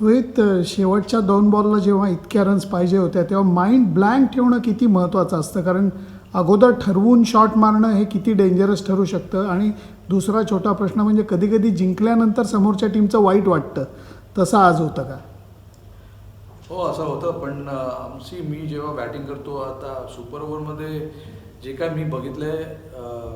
रोहित शेवटच्या दोन बॉलला जेव्हा इतक्या रन्स पाहिजे होत्या तेव्हा माइंड ब्लँक ठेवणं किती महत्त्वाचं असतं. कारण अगोदर ठरवून शॉट मारणं हे किती डेंजरस ठरू शकतं. आणि दुसरा छोटा प्रश्न म्हणजे कधी कधी जिंकल्यानंतर समोरच्या टीमचं वाईट वाटतं. तसं आज होतं का? हो असं होतं. पण आमची मी जेव्हा बॅटिंग करतो आता सुपर ओव्हरमध्ये जे काय मी बघितलंय आहे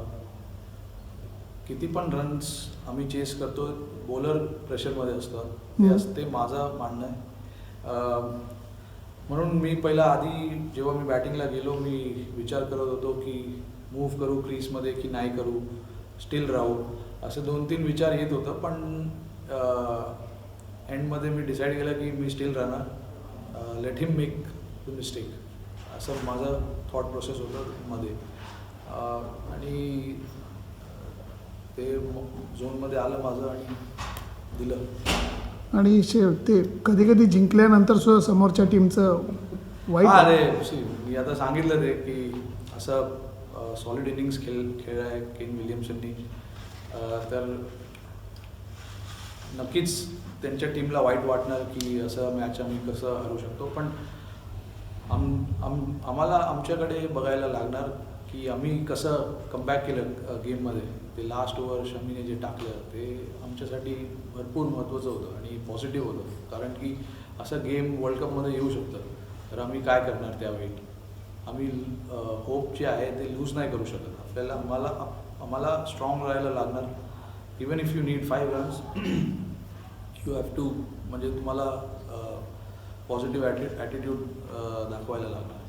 किती पण रन्स आम्ही चेस करतो बॉलर प्रेशरमध्ये असतं. ते हम्म. असं ते माझं म्हणणं आहे. म्हणून मी पहिला आधी जेव्हा मी बॅटिंगला गेलो मी विचार करत होतो की मूव्ह करू क्रीजमध्ये की नाही करू स्टील राहू. असे दोन तीन विचार येत होतं पण एंडमध्ये मी डिसाईड केलं की मी स्टील राहणार let him make the mistake असं माझं थॉट प्रोसेस होतं मध्ये. आणि ते झोनमध्ये आलं माझं आणि दिलं. आणि शे ते कधी कधी जिंकल्यानंतर सुद्धा समोरच्या टीमचं वाईट हा अरे मी आता सांगितलं ते की असं सॉलिड इनिंग्स खेळ खेळ आहे केन विलियम्सननी. तर नक्कीच त्यांच्या टीमला वाईट वाटणार की असं मॅच आम्ही कसं हरू शकतो. पण आम आम आम्हाला आमच्याकडे बघायला लागणार की आम्ही कसं कमबॅक केलं गेममध्ये ते लास्ट ओव्हर शमीने जे टाकलं ते आमच्यासाठी भरपूर महत्त्वाचं होतं आणि पॉझिटिव्ह होतं. कारण की असं गेम वर्ल्ड कपमध्ये येऊ शकतं. तर आम्ही काय करणार त्यावेळी? आम्ही होप जे आहे ते लूज नाही करू शकत. आपल्याला आम्हाला आम्हाला स्ट्रॉंग राहायला लागणार. Even if you need five runs you have to म्हणजे तुम्हाला पॉझिटिव्ह ॲटि ॲटिट्यूड दाखवायला लागणार.